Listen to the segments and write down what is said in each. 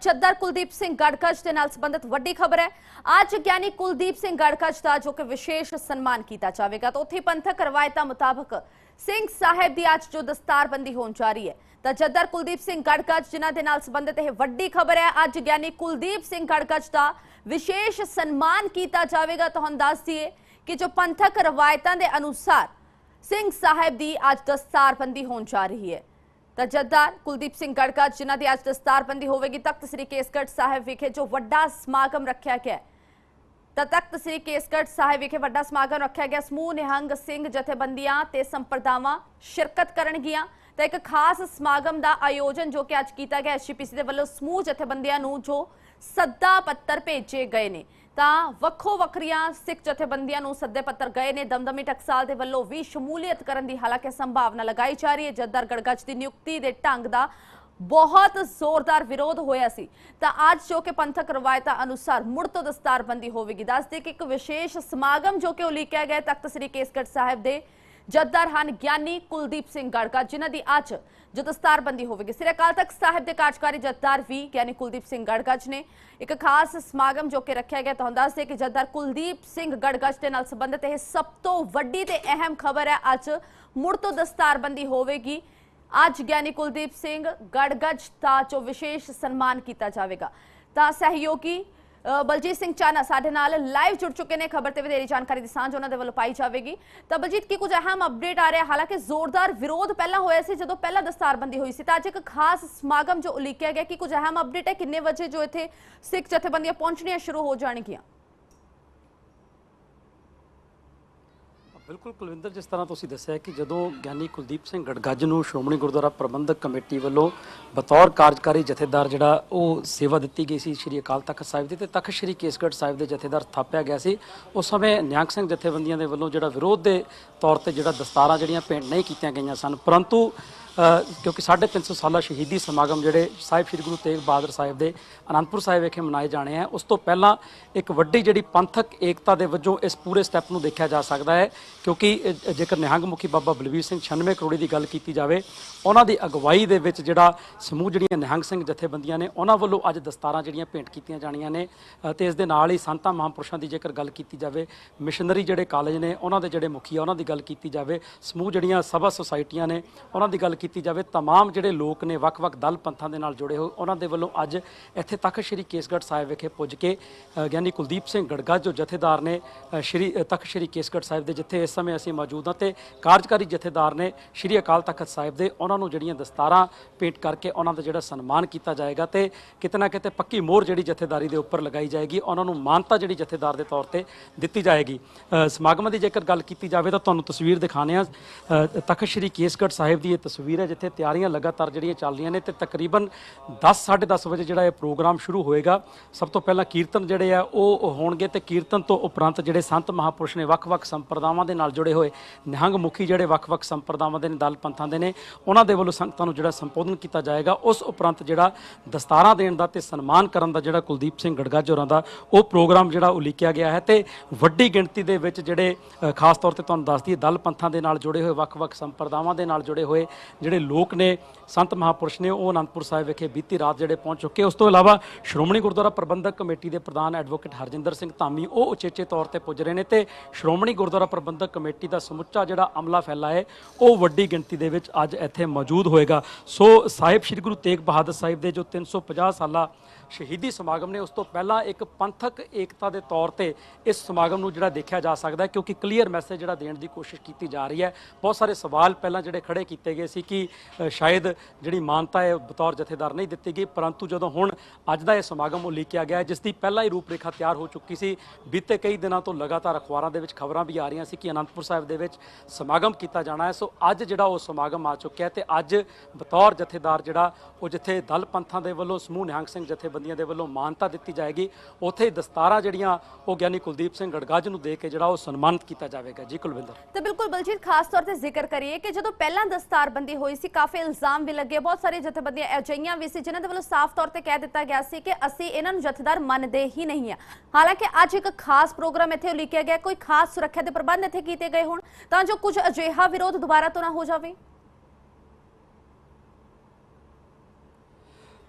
ਚੱਦਰ ਕੁਲਦੀਪ ਸਿੰਘ ਗੜਕਚ ਦੇ ਨਾਲ ਸੰਬੰਧਿਤ ਵੱਡੀ ਖਬਰ ਹੈ। ਅੱਜ ਗਿਆਨੀ ਕੁਲਦੀਪ ਸਿੰਘ ਗੜਕਚ ਦਾ ਜੋ ਕਿ ਵਿਸ਼ੇਸ਼ ਸਨਮਾਨ ਕੀਤਾ ਜਾਵੇਗਾ, ਤਾਂ ਉੱਥੇ ਪੰਥਕ ਰਵਾਇਤਾਂ ਮੁਤਾਬਕ ਸਿੰਘ ਸਾਹਿਬ ਦੀ ਅੱਜ ਜੋ ਦਸਤਾਰਬੰਦੀ ਹੋਣ ਜਾ ਰਹੀ ਹੈ, ਤਾਂ ਜੱਦਰ ਕੁਲਦੀਪ ਸਿੰਘ ਗੜਕਚ ਜਿਨ੍ਹਾਂ ਦੇ ਨਾਲ ਸੰਬੰਧਿਤ ਇਹ ਵੱਡੀ ਖਬਰ ਹੈ, ਅੱਜ ਗਿਆਨੀ ਕੁਲਦੀਪ ਸਿੰਘ ਗੜਕਚ ਦਾ ਵਿਸ਼ੇਸ਼ ਸਨਮਾਨ ਕੀਤਾ ਜਾਵੇਗਾ। ਤੁਹਾਨੂੰ ਦੱਸ ਦਈਏ ਕਿ ਜੋ ਪੰਥਕ ਰਵਾਇਤਾਂ ਦੇ ਅਨੁਸਾਰ ਸਿੰਘ ਸਾਹਿਬ ਦੀ ਅੱਜ ਦਸਤਾਰਬੰਦੀ ਹੋਣ ਜਾ ਰਹੀ ਹੈ। ਤਾਂ ਜੱਦਾਰ ਕੁਲਦੀਪ ਸਿੰਘ ਗੜਕਾ, ਜਿਨ੍ਹਾਂ ਦੀ ਅੱਜ ਦਸਤਾਰਬੰਦੀ ਹੋਵੇਗੀ, ਤਖਤ ਸ੍ਰੀ ਕੇਸਗੜ੍ਹ ਸਾਹਿਬ ਵਿਖੇ ਜੋ ਵੱਡਾ ਸਮਾਗਮ ਰੱਖਿਆ ਗਿਆ ਤਾਂ ਤਖਤ ਸ੍ਰੀ ਕੇਸਗੜ੍ਹ ਸਾਹਿਬ ਵਿਖੇ ਵੱਡਾ ਸਮਾਗਮ ਰੱਖਿਆ ਗਿਆ। ਸਮੂਹ ਨਿਹੰਗ ਸਿੰਘ ਜਥੇਬੰਦੀਆਂ ਤੇ ਸੰਪਰਦਾਵਾਂ ਸ਼ਿਰਕਤ ਕਰਨਗੀਆਂ। ਤਾਂ ਇੱਕ ਖਾਸ ਸਮਾਗਮ ਦਾ ਆਯੋਜਨ ਜੋ ਕਿ ਅੱਜ ਕੀਤਾ ਗਿਆ ਐਸਜੀਪੀਸੀ ਦੇ ਵੱਲੋਂ ਸਮੂਹ ਜਥੇਬੰਦੀਆਂ ਨੂੰ ਜੋ ਸੱਦਾ ਪੱਤਰ ਭੇਜੇ ਗਏ ਨੇ। ਤਾਂ ਵੱਖੋ ਵੱਖਰੀਆਂ ਸਿੱਖ ਜਥੇਬੰਦੀਆਂ ਨੂੰ ਸੱਦੇ ਪੱਤਰ ਗਏ ਨੇ। ਦਮਦਮੀ ਟਕਸਾਲ ਦੇ ਵੱਲੋਂ ਵੀ ਸ਼ਮੂਲੀਅਤ ਕਰਨ ਦੀ ਹਾਲਾਂਕਿ ਸੰਭਾਵਨਾ ਲਗਾਈ ਜਾ ਰਹੀ ਹੈ। ਜੱਦਰ ਗੜਗੱਚ ਦੀ ਨਿਯੁਕਤੀ ਦੇ ਢੰਗ ਦਾ ਬਹੁਤ ਜ਼ੋਰਦਾਰ ਵਿਰੋਧ ਹੋਇਆ ਸੀ। ਤਾਂ ਅੱਜ ਜੋ ਕਿ ਪੰਥਕ ਰਵਾਇਤਾਂ ਅਨੁਸਾਰ ਮੁੜ ਤੋਂ ਦਸਤਾਰਬੰਦੀ ਹੋਵੇਗੀ। ਦੱਸਦੇ ਕਿ ਇੱਕ ਵਿਸ਼ੇਸ਼ ਸਮਾਗਮ ਜੋ ਕਿ ਉਲੀਕਿਆ ਗਿਆ ਤਖਤ ਸ੍ਰੀ ਕੇਸਗੜ੍ਹ ਸਾਹਿਬ ਦੇ ਜੱਦਰ ਹਨ ਗਿਆਨੀ ਕੁਲਦੀਪ ਸਿੰਘ ਗੜਕਾ, ਜਿਨ੍ਹਾਂ ਦੀ ਅੱਜ ਜੋ ਦਸਤਾਰਬੰਦੀ ਹੋਵੇਗੀ। ਸ੍ਰੀ ਅਕਾਲ ਤਖਤ ਸਾਹਿਬ ਦੇ ਕਾਰਜਕਾਰੀ ਜੱਥੇਦਾਰ ਵੀ ਗਿਆਨੀ ਕੁਲਦੀਪ ਸਿੰਘ ਗੜਗਜ ਨੇ ਇੱਕ ਖਾਸ ਸਮਾਗਮ ਜੋ ਕਿ ਰੱਖਿਆ ਗਿਆ, ਤੁਹਾਨੂੰ ਦੱਸ ਦੇ ਕਿ ਜੱਥੇਦਾਰ ਕੁਲਦੀਪ ਸਿੰਘ ਗੜਗਜ ਦੇ ਨਾਲ ਸੰਬੰਧਿਤ ਇਹ ਸਭ ਤੋਂ ਵੱਡੀ ਤੇ ਅਹਿਮ ਖਬਰ ਹੈ। ਅੱਜ ਮੁੜ ਤੋਂ ਦਸਤਾਰਬੰਦੀ ਹੋਵੇਗੀ। ਅੱਜ ਗਿਆਨੀ ਕੁਲਦੀਪ ਸਿੰਘ ਗੜਗੱਜ ਦਾ ਜੋ ਵਿਸ਼ੇਸ਼ ਸਨਮਾਨ ਕੀਤਾ ਜਾਵੇਗਾ। ਤਾਂ ਸਹਿਯੋਗੀ ਬਲਜੀਤ ਸਿੰਘ ਚਾਨਾ ਸਾਡੇ ਨਾਲ ਲਾਈਵ ਜੁੜ ਚੁੱਕੇ ਨੇ ਖਬਰ ਤੇ ਵਧੇਰੀ ਜਾਣਕਾਰੀ ਦੀ ਸਾਂਝ ਉਹਨਾਂ ਦੇ ਵੱਲੋਂ ਪਾਈ ਜਾਵੇਗੀ ਤਾਂ ਬਲਜੀਤ ਕੀ ਕੁਝ ਅਹਿਮ ਅਪਡੇਟ ਆ ਰਿਹਾ ਹਾਲਾਂਕਿ ਜ਼ੋਰਦਾਰ ਵਿਰੋਧ ਪਹਿਲਾਂ ਹੋਇਆ ਸੀ ਜਦੋਂ ਪਹਿਲਾਂ ਦਸਤਾਰਬੰਦੀ ਹੋਈ ਸੀ ਤਾਂ ਅੱਜ ਇੱਕ ਖਾਸ ਸਮਾਗਮ ਜੋ ਉਲੀਕਿਆ ਗਿਆ ਕਿ ਕੁਝ ਅਹਿਮ ਅਪਡੇਟ ਹੈ ਕਿੰਨੇ ਵਜੇ ਜੋ ਇੱਥੇ ਸਿੱਖ ਜਥੇਬੰਦੀਆਂ ਪਹੁੰਚਣੀਆਂ ਸ਼ੁਰੂ ਹੋ ਜਾਣਗੀਆਂ ਬਿਲਕੁਲ ਕੁਲਵਿੰਦਰ, ਜਿਸ ਤਰ੍ਹਾਂ ਤੁਸੀਂ ਦੱਸਿਆ ਕਿ ਜਦੋਂ ਗਿਆਨੀ ਕੁਲਦੀਪ ਸਿੰਘ ਗੜਗੱਜ ਨੂੰ ਸ਼੍ਰੋਮਣੀ ਗੁਰਦੁਆਰਾ ਪ੍ਰਬੰਧਕ ਕਮੇਟੀ ਵੱਲੋਂ ਬਤੌਰ ਕਾਰਜਕਾਰੀ ਜਥੇਦਾਰ ਜਿਹੜਾ ਉਹ ਸੇਵਾ ਦਿੱਤੀ ਗਈ ਸੀ ਸ਼੍ਰੀ ਅਕਾਲ ਤਖਤ ਸਾਹਿਬ ਦੀ, ਤੇ ਤਖਤ ਸ਼੍ਰੀ ਕੇਸਗੜ੍ਹ ਸਾਹਿਬ ਦੇ ਜਥੇਦਾਰ ਥਾਪਿਆ ਗਿਆ ਸੀ, ਉਸ ਸਮੇਂ ਨਿਹੰਗ ਸਿੰਘ ਜਥੇਬੰਦੀਆਂ ਦੇ ਵੱਲੋਂ ਜਿਹੜਾ ਵਿਰੋਧ ਦੇ ਤੌਰ ਤੇ ਜਿਹੜਾ ਦਸਤਾਰਾਂ ਜਿਹੜੀਆਂ ਭੇਂਟ ਨਹੀਂ ਕੀਤੀਆਂ ਗਈਆਂ ਸਨ, ਪਰੰਤੂ ਕਿਉਂਕਿ 350 ਸਾਲਾ ਸ਼ਹੀਦੀ ਸਮਾਗਮ ਜਿਹੜੇ ਸਾਹਿਬ ਸ੍ਰੀ ਗੁਰੂ ਤੇਗ ਬਹਾਦਰ ਸਾਹਿਬ ਦੇ ਅਨੰਦਪੁਰ ਸਾਹਿਬ ਵਿਖੇ ਮਨਾਏ ਜਾਣੇ ਆ ਉਸ ਤੋਂ ਪਹਿਲਾਂ ਇੱਕ ਵੱਡੀ ਜਿਹੜੀ ਪੰਥਕ ਏਕਤਾ ਦੇ ਵਜੋਂ ਇਸ ਪੂਰੇ ਸਟੈਪ ਨੂੰ ਦੇਖਿਆ ਜਾ ਸਕਦਾ ਹੈ ਕਿਉਂਕਿ ਜੇਕਰ ਨਿਹੰਗ ਮੁਖੀ ਬਾਬਾ ਬਲਵੀਰ ਸਿੰਘ 96 ਕਰੋੜੀ ਦੀ ਗੱਲ ਕੀਤੀ ਜਾਵੇ ਉਹਨਾਂ ਦੀ ਅਗਵਾਈ ਦੇ ਵਿੱਚ ਜਿਹੜਾ ਸਮੂਹ ਜਿਹੜੀਆਂ ਨਿਹੰਗ ਸਿੰਘ ਜਥੇਬੰਦੀਆਂ ਨੇ ਉਹਨਾਂ ਵੱਲੋਂ ਅੱਜ ਦਸਤਾਰਾਂ ਜਿਹੜੀਆਂ ਭੇਂਟ ਕੀਤੀਆਂ ਜਾਣੀਆਂ ਨੇ ਅ, ਤੇ ਇਸ ਦੇ ਨਾਲ ਹੀ ਸੰਤਾਂ ਮਹਾਂਪੁਰਸ਼ਾਂ ਦੀ ਜੇਕਰ ਗੱਲ ਕੀਤੀ ਜਾਵੇ ਮਿਸ਼ਨਰੀ ਜਿਹੜੇ ਕਾਲਜ ਨੇ ਉਹਨਾਂ ਦੇ ਜਿਹੜੇ ਮੁਖੀ ਆ ਉਹਨਾਂ ਦੀ ਗੱਲ ਕੀਤੀ ਜਾਵੇ ਸਮੂਹ ਜਿਹੜੀਆਂ ਸਭਾ ਸੁਸਾਇਟੀਆਂ ਨੇ ਉਹਨਾਂ ਦੀ ਗੱਲ ਕੀਤੀ ਜਾਵੇ तमाम ਜਿਹੜੇ ਲੋਕ ਨੇ ਵੱਖ-ਵੱਖ ਦਲ ਪੰਥਾਂ ਦੇ ਨਾਲ ਜੁੜੇ ਹੋਏ ਉਹਨਾਂ ਦੇ ਵੱਲੋਂ ਅੱਜ ਇੱਥੇ ਤੱਕ ਸ਼੍ਰੀ ਕੇਸਗੜ੍ਹ ਸਾਹਿਬ ਵਿਖੇ ਪੁੱਜ ਕੇ ਅ, ਗਿਆਨੀ ਕੁਲਦੀਪ ਸਿੰਘ ਗੜਗਾ ਜੋ ਜਥੇਦਾਰ ਨੇ ਅ, ਸ਼੍ਰੀ ਅ, ਤੱਕ ਸ਼੍ਰੀ ਕੇਸਗੜ੍ਹ ਸਾਹਿਬ ਦੇ ਜਿੱਥੇ ਇਸ ਸਮੇਂ ਅਸੀਂ ਮੌਜੂਦ ਹਾਂ ਤੇ ਕਾਰਜਕਾਰੀ ਜਥੇਦਾਰ ਨੇ ਸ਼੍ਰੀ ਅਕਾਲ ਤਖਤ ਸਾਹਿਬ ਦੇ ਉਹਨਾਂ ਨੂੰ ਜਿਹੜੀਆਂ ਦਸਤਾਰਾਂ ਭੇਂਟ ਕਰਕੇ ਉਹਨਾਂ ਦਾ ਜਿਹੜਾ ਸਨਮਾਨ ਕੀਤਾ ਜਾਏਗਾ ਤੇ ਕਿਤੇ ਨਾ ਕਿਤੇ ਪੱਕੀ ਮੋਹਰ ਜਿਹੜੀ ਜਥੇਦਾਰੀ ਦੇ ਉੱਪਰ ਲਗਾਈ ਜਾਏਗੀ ਉਹਨਾਂ ਨੂੰ ਮਾਨਤਾ ਜਿਹੜੀ ਜਥੇਦਾਰ ਦੇ ਤੌਰ ਤੇ ਦਿੱਤੀ ਜਾਏਗੀ ਅ, ਸਮਾਗਮ ਦੀ ਜੇਕਰ ਗੱਲ ਕੀਤੀ ਜਾਵੇ ਤਾਂ ਤੁਹਾਨੂੰ ਤਸਵੀਰ ਦਿਖਾਣੇ ਆ ਤਖਤ ਸ਼੍ਰੀ ਕੇਸਗੜ੍ਹ ਸਾਹਿਬ ਦੀ ਇਹ ਤਸਵੀਰ ਹੈ ਜਿੱਥੇ ਤਿਆਰੀਆਂ ਲਗਾਤਾਰ ਜਿਹੜੀਆਂ ਚੱਲ ਰਹੀਆਂ ਨੇ ਤੇ ਤਕਰੀਬਨ 10 10:30 ਵਜੇ ਜਿਹੜਾ ਇਹ ਪ੍ਰੋਗਰਾਮ ਸ਼ੁਰੂ ਹੋਏਗਾ। ਸਭ ਤੋਂ ਪਹਿਲਾਂ ਕੀਰਤਨ ਜਿਹੜੇ ਆ, ਉਹ ਹੋਣਗੇ ਤੇ ਕੀਰਤਨ ਤੋਂ ਉਪਰੰਤ ਜਿਹੜੇ ਸੰਤ ਮਹਾਪੁਰਸ਼ ਨੇ ਵੱਖ-ਵੱਖ ਸੰਪਰਦਾਵਾਂ ਦੇ ਨਾਲ ਜੁੜੇ ਹੋਏ ਨਿਹੰਗ ਮੁਖੀ ਜਿਹੜੇ ਵੱਖ-ਵੱਖ ਸੰਪਰਦਾਵਾਂ ਦੇ ਨੇ, ਦਲ ਪੰਥਾਂ ਦੇ ਨੇ, ਉਹਨਾਂ ਦੇ ਵੱਲੋਂ ਸੰਗਤਾਂ ਨੂੰ ਜਿਹੜਾ ਸੰਬੋਧਨ ਕੀਤਾ ਜਾਏਗਾ, ਉਸ ਉਪਰੰਤ ਜਿਹੜਾ ਦਸਤਾਰਾਂ ਦੇਣ ਦਾ ਤੇ ਸਨਮਾਨ ਕਰਨ ਦਾ ਜਿਹੜਾ ਕੁਲਦੀਪ ਸਿੰਘ ਗੜਗੱਜ ਹੋਰਾਂ ਦਾ, ਉਹ ਪ੍ਰੋਗਰਾਮ ਜਿਹੜਾ ਉਲੀਕਿਆ ਗਿਆ ਹੈ ਤੇ ਵੱਡੀ ਗਿਣਤੀ ਦੇ ਵਿੱਚ ਜਿਹੜੇ ਖਾਸ ਤੌਰ ਤੇ ਤੁਹਾਨੂੰ ਦੱਸਦੀ ਦਲ ਪੰਥਾਂ ਦੇ ਨਾਲ ਜੁੜੇ ਹੋਏ, ਵੱਖ-ਵੱਖ ਸੰਪਰਦਾਵਾਂ ਦੇ ਨਾਲ ਜੁੜੇ ਹੋਏ ਜਿਹੜੇ ਲੋਕ ਨੇ, ਸੰਤ ਮਹਾਪੁਰਸ਼ ਨੇ, ਉਹ ਅਨੰਦਪੁਰ ਸਾਹਿਬ ਵਿਖੇ ਬੀਤੀ ਰਾਤ ਜਿਹੜੇ ਪਹੁੰਚ ਚੁੱਕੇ। ਉਸ ਤੋਂ ਇਲਾਵਾ ਸ਼੍ਰੋਮਣੀ ਗੁਰਦੁਆਰਾ ਪ੍ਰਬੰਧਕ ਕਮੇਟੀ ਦੇ ਪ੍ਰਧਾਨ ਐਡਵੋਕੇਟ ਹਰਜਿੰਦਰ ਸਿੰਘ ਧਾਮੀ, ਉਹ ਉਚੇਚੇ ਤੌਰ ਤੇ ਪੁੱਜ ਰਹੇ ਨੇ ਤੇ ਸ਼੍ਰੋਮਣੀ ਗੁਰਦੁਆਰਾ ਪ੍ਰਬੰਧਕ ਕਮੇਟੀ ਦਾ ਸਮੁੱਚਾ ਜਿਹੜਾ ਅਮਲਾ ਫੈਲਾ ਹੈ, ਉਹ ਵੱਡੀ ਗਿਣਤੀ ਦੇ ਵਿੱਚ ਅੱਜ ਇੱਥੇ ਮੌਜੂਦ ਹੋਏਗਾ। ਸੋ ਸਾਹਿਬ ਸ੍ਰੀ ਗੁਰੂ ਤੇਗ ਬਹਾਦਰ ਸਾਹਿਬ ਦੇ ਜੋ 350 ਸਾਲਾ ਸ਼ਹੀਦੀ ਸਮਾਗਮ ਨੇ, ਉਸ ਤੋਂ ਪਹਿਲਾਂ ਇੱਕ ਪੰਥਕ ਏਕਤਾ ਦੇ ਤੌਰ ਤੇ ਇਸ ਸਮਾਗਮ ਨੂੰ ਜਿਹੜਾ ਦੇਖਿਆ ਜਾ ਸਕਦਾ ਹੈ, ਕਿਉਂਕਿ ਕਲੀਅਰ ਮੈਸੇਜ ਜਿਹੜਾ ਦੇਣ ਦੀ ਕੋਸ਼ਿਸ਼ ਕੀਤੀ ਜਾ ਰਹੀ ਹੈ। ਬਹੁਤ ਸਾਰੇ ਸਵਾਲ ਪਹਿਲਾਂ ਜਿਹੜੇ ਖੜੇ ਕੀਤੇ ਗਏ ਸੀ ਕਿ ਸ਼ਾਇਦ ਜਿਹੜੀ ਮਾਨਤਾ ਹੈ ਬਤੌਰ ਜਥੇਦਾਰ ਨਹੀਂ ਦਿੱਤੀ ਗਈ, ਪਰੰਤੂ ਜਦੋਂ ਹੁਣ ਅੱਜ ਦਾ ਇਹ ਸਮਾਗਮ ਉਲੀਕਿਆ ਗਿਆ ਜਿਸ ਦੀ ਪਹਿਲਾਂ ਹੀ ਰੂਪਰੇਖਾ ਤਿਆਰ ਹੋ ਚੁੱਕੀ ਸੀ, ਬੀਤੇ ਕਈ ਦਿਨਾਂ ਤੋਂ ਲਗਾਤਾਰ ਅਖਬਾਰਾਂ ਦੇ ਵਿੱਚ ਖਬਰਾਂ ਵੀ ਆ ਰਹੀਆਂ ਸੀ ਕਿ ਅਨੰਦਪੁਰ ਸਾਹਿਬ ਦੇ ਵਿੱਚ ਸਮਾਗਮ ਕੀਤਾ ਜਾਣਾ ਹੈ। ਸੋ ਅੱਜ ਜਿਹੜਾ ਉਹ ਸਮਾਗਮ ਆ ਚੁੱਕਿਆ ਹੈ ਤੇ ਅੱਜ ਬਤੌਰ ਜਥੇਦਾਰ ਜਿਹੜਾ, ਉਹ ਜਿੱਥੇ ਦਲ ਪੰਥਾਂ ਦੇ ਵੱਲੋਂ ਸਮੂਹ ਨਿਹੰਗ ਸਿੰਘ ਜਥੇਬੰਦੀਆਂ ਦੇ ਵੱਲੋਂ ਮਾਨਤਾ ਦਿੱਤੀ ਜਾਏਗੀ। ਉੱਥੇ ਦਸਤਾਰਾਂ ਜਿਹੜੀਆਂ, ਉਹ ਗਿਆਨੀ ਕੁਲਦੀਪ ਸਿੰਘ ਗੜਗੱਜ ਨੂੰ ਦੇ ਕੇ ਜਿਹੜਾ ਉਹ ਸਨਮਾਨਿਤ ਕੀਤਾ ਜਾਵੇਗਾ। ਜੀ ਕੁਲਵਿੰਦਰ। ਤੇ ਬਿਲਕੁਲ ਬਲਜੀਤ, ਖਾਸ ਤੌਰ ਤੇ ਜ਼ਿਕਰ ਕਰੀਏ ਕਿ ਜਦੋਂ ਪਹਿਲਾਂ ਦਸਤਾਰਬੰਦੀ ਹੋਈ ਸੀ, ਕਾਫੀ ਇਲਜ਼ਾਮ ਵੀ ਲੱਗੇ। ਬਹੁਤ ਸਾਰੀ ਜਥੇਬੰਦੀਆਂ ਅਜਿਹੀਆਂ ਵੀ ਸੀ ਜਿਨ੍ਹਾਂ ਦੇ ਵੱਲੋਂ ਸਾਫ਼ ਤੌਰ ਤੇ ਕਹਿ ਦਿੱਤਾ ਗਿਆ ਸੀ ਕਿ ਅਸੀਂ ਇਹਨਾਂ ਨੂੰ ਜਥੇਦਾਰ ਮੰਨਦੇ ਹੀ ਨਹੀਂ ਆ ਹਾਲਾਂਕਿ ਅੱਜ ਇੱਕ ਖਾਸ ਪ੍ਰੋਗਰਾਮ ਇੱਥੇ ਉਲੀਕਿਆ ਗਿਆ। ਕੋਈ ਖਾਸ ਸੁਰੱਖਿਆ ਦੇ ਪ੍ਰਬੰਧ ਇੱਥੇ ਕੀਤੇ ਗਏ ਹੋਣ ਤਾਂ ਜੋ ਕੁਝ ਅਜਿਹਾ ਵਿਰੋਧ ਦੁਬਾਰਾ ਤੋਂ ਨਾ ਹੋ ਜਾਵੇ।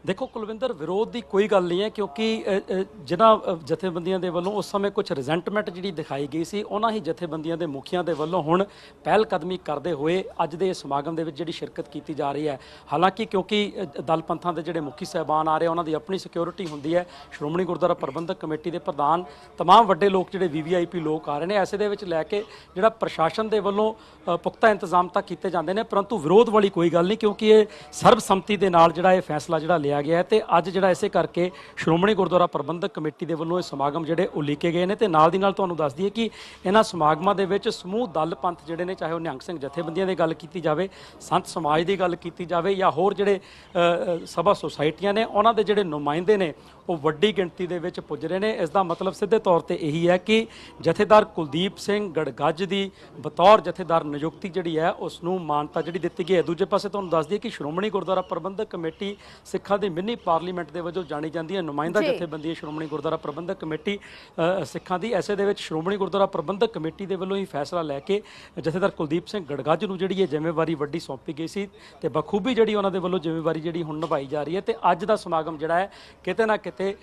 ਦੇਖੋ ਕੁਲਵਿੰਦਰ, ਵਿਰੋਧ ਦੀ ਕੋਈ ਗੱਲ ਨਹੀਂ ਹੈ ਕਿਉਂਕਿ ਜਿਨ੍ਹਾਂ ਜਥੇਬੰਦੀਆਂ ਦੇ ਵੱਲੋਂ ਉਸ ਸਮੇਂ ਕੁਝ ਰਿਜ਼ੈਂਟਮੈਂਟ ਜਿਹੜੀ ਦਿਖਾਈ ਗਈ ਸੀ, ਉਹਨਾਂ ਹੀ ਜਥੇਬੰਦੀਆਂ ਦੇ ਮੁਖੀਆਂ ਦੇ ਵੱਲੋਂ ਹੁਣ ਪਹਿਲ ਕਦਮੀ ਕਰਦੇ ਹੋਏ ਅੱਜ ਦੇ ਸਮਾਗਮ ਦੇ ਵਿੱਚ ਜਿਹੜੀ ਸ਼ਿਰਕਤ ਕੀਤੀ ਜਾ ਰਹੀ ਹੈ। ਹਾਲਾਂਕਿ ਕਿਉਂਕਿ ਦਲ ਪੰਥਾਂ ਦੇ ਜਿਹੜੇ ਮੁਖੀ ਸਹਿਬਾਨ ਆ ਰਹੇ ਉਹਨਾਂ ਦੀ ਆਪਣੀ ਸਿਕਿਉਰਿਟੀ ਹੁੰਦੀ ਹੈ। ਸ਼੍ਰੋਮਣੀ ਗੁਰਦੁਆਰਾ ਪ੍ਰਬੰਧਕ ਕਮੇਟੀ ਦੇ ਪ੍ਰਧਾਨ, ਤਮਾਮ ਵੱਡੇ ਲੋਕ ਜਿਹੜੇ ਵੀਵੀਆਈਪੀ ਲੋਕ ਆ ਰਹੇ ਨੇ, ਐਸੇ ਦੇ ਵਿੱਚ ਲੈ ਕੇ ਜਿਹੜਾ ਪ੍ਰਸ਼ਾਸਨ ਦੇ ਵੱਲੋਂ ਪੁਖਤਾ ਇੰਤਜ਼ਾਮ ਤਾਂ ਕੀਤੇ ਜਾਂਦੇ ਨੇ, ਪਰੰਤੂ ਵਿਰੋਧ ਵਾਲੀ ਕੋਈ ਗੱਲ ਨਹੀਂ ਕਿਉਂਕਿ ਇਹ ਸਰਬਸੰਮਤੀ ਦੇ ਨਾਲ ਜਿਹੜਾ ਇਹ ਫੈਸਲਾ ਜਿਹੜਾ ਲਿਆ ਗਿਆ ਹੈ ਤੇ ਅੱਜ ਜਿਹੜਾ ਇਸੇ ਕਰਕੇ ਸ਼੍ਰੋਮਣੀ ਗੁਰਦੁਆਰਾ ਪ੍ਰਬੰਧਕ ਕਮੇਟੀ ਦੇ ਵੱਲੋਂ ਇਹ ਸਮਾਗਮ ਜਿਹੜੇ ਉਲੀਕੇ ਗਏ ਨੇ ਤੇ ਨਾਲ ਦੀ ਨਾਲ ਤੁਹਾਨੂੰ ਦੱਸ ਦਈਏ ਕਿ ਇਹਨਾਂ ਸਮਾਗਮਾਂ ਦੇ ਵਿੱਚ ਸਮੂਹ ਦਲ ਪੰਥ ਜਿਹੜੇ ਨੇ, ਚਾਹੇ ਉਹ ਨਿਹੰਗ ਸਿੰਘ ਜਥੇਬੰਦੀਆਂ ਦੀ ਗੱਲ ਕੀਤੀ ਜਾਵੇ, ਸੰਤ ਸਮਾਜ ਦੀ ਗੱਲ ਕੀਤੀ ਜਾਵੇ ਜਾਂ ਹੋਰ ਜਿਹੜੇ ਸਭਾ ਸੁਸਾਇਟੀਆਂ ਨੇ, ਉਹਨਾਂ ਦੇ ਜਿਹੜੇ ਨੁਮਾਇੰਦੇ ਨੇ, ਉਹ ਵੱਡੀ ਗਿਣਤੀ ਦੇ ਵਿੱਚ ਪੁੱਜ ਰਹੇ ਨੇ। ਇਸ ਦਾ ਮਤਲਬ ਸਿੱਧੇ ਤੌਰ ਤੇ ਇਹੀ ਹੈ ਕਿ ਜਥੇਦਾਰ ਕੁਲਦੀਪ ਸਿੰਘ ਗੜਗੱਜ ਦੀ ਬਤੌਰ ਜਥੇਦਾਰ ਨਿਯੁਕਤੀ ਜਿਹੜੀ ਹੈ, ਉਸ ਨੂੰ ਮਾਨਤਾ ਜਿਹੜੀ ਦਿੱਤੀ ਗਈ ਹੈ। ਦੂਜੇ ਪਾਸੇ ਤੁਹਾਨੂੰ ਦੱਸ ਦਈਏ ਕਿ ਸ਼੍ਰੋਮਣੀ ਗੁਰਦੁਆਰਾ ਪ੍ਰਬੰਧਕ ਕਮੇਟੀ ਸਿੱਖਾਂ ਦੀ ਮਿੰਨੀ ਪਾਰਲੀਮੈਂਟ ਦੇ ਵਜੋਂ ਜਾਣੀ ਜਾਂਦੀ ਹੈ ਨੁਮਾਇੰਦਾ। ਜਥੇਬੰਦੀ ਹੈ ਸ਼੍ਰੋਮਣੀ ਗੁਰਦੁਆਰਾ ਪ੍ਰਬੰਧਕ ਕਮੇਟੀ ਸਿੱਖਾਂ ਦੀ। ਐਸੇ ਦੇ ਵਿੱਚ ਸ਼੍ਰੋਮਣੀ ਗੁਰਦੁਆਰਾ ਪ੍ਰਬੰਧਕ ਕਮੇਟੀ ਦੇ ਵੱਲੋਂ ਹੀ ਫੈਸਲਾ ਲੈ ਕੇ ਜਥੇਦਾਰ ਕੁਲਦੀਪ ਸਿੰਘ ਗੜਗੱਜ ਨੂੰ ਜਿਹੜੀ ਇਹ ਜ਼ਿੰਮੇਵਾਰੀ ਵੱਡੀ ਸੌਂਪੀ ਗਈ ਸੀ ਤੇ ਬਖੂਬੀ ਜਿਹੜੀ ਉਹਨਾਂ ਦੇ ਵੱਲੋਂ ਜ਼ਿੰਮੇਵਾਰੀ ਜਿਹੜੀ ਹੁਣ ਨਿਭਾਈ ਜਾ ਰਹੀ ਹੈ ਤੇ ਅੱਜ ਦਾ ਸਮਾਗਮ ਜਿਹੜਾ ਹੈ ਕਿਤੇ ਨਾ ਕਿਤੇ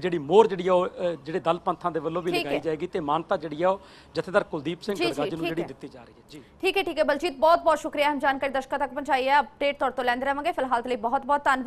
ਜਿਹੜੀ ਮੋਹਰ ਜਿਹੜੀ ਆ ਉਹ ਜਿਹੜੇ ਦਲ ਪੰਥਾਂ ਦੇ ਵੱਲੋਂ ਵੀ ਲਗਾਈ। ਜਾਏਗੀ ਤੇ ਮਾਨਤਾ ਜਿਹੜੀ ਆ ਉਹ ਜਥੇਦਾਰ ਕੁਲਦੀਪ ਸਿੰਘ ਗੜਗੱਜ ਨੂੰ ਜਿਹੜੀ। ਦਿੱਤੀ ਜਾ ਰਹੀ ਹੈ। ਜੀ। ਠੀਕ ਹੈ ਠੀਕ ਹੈ। ਬਲਜੀਤ ਬਹੁਤ ਬਹੁਤ ਸ਼ੁਕਰੀਆ। ਹਮ ਜਾਣਕਾਰੀ ਦਰਸ਼ਕਾਂ ਤੱਕ ਪਹੁੰਚਾਈ ਹੈ। ਅਪਡੇਟ ਤੌਰ ਤੋਂ ਲੈਂਦੇ ਰਹਾਂਗੇ। ਫਿਲਹਾਲ ਦੇ ਲਈ ਬਹੁਤ ਬਹੁਤ ਧੰਨਵਾਦ।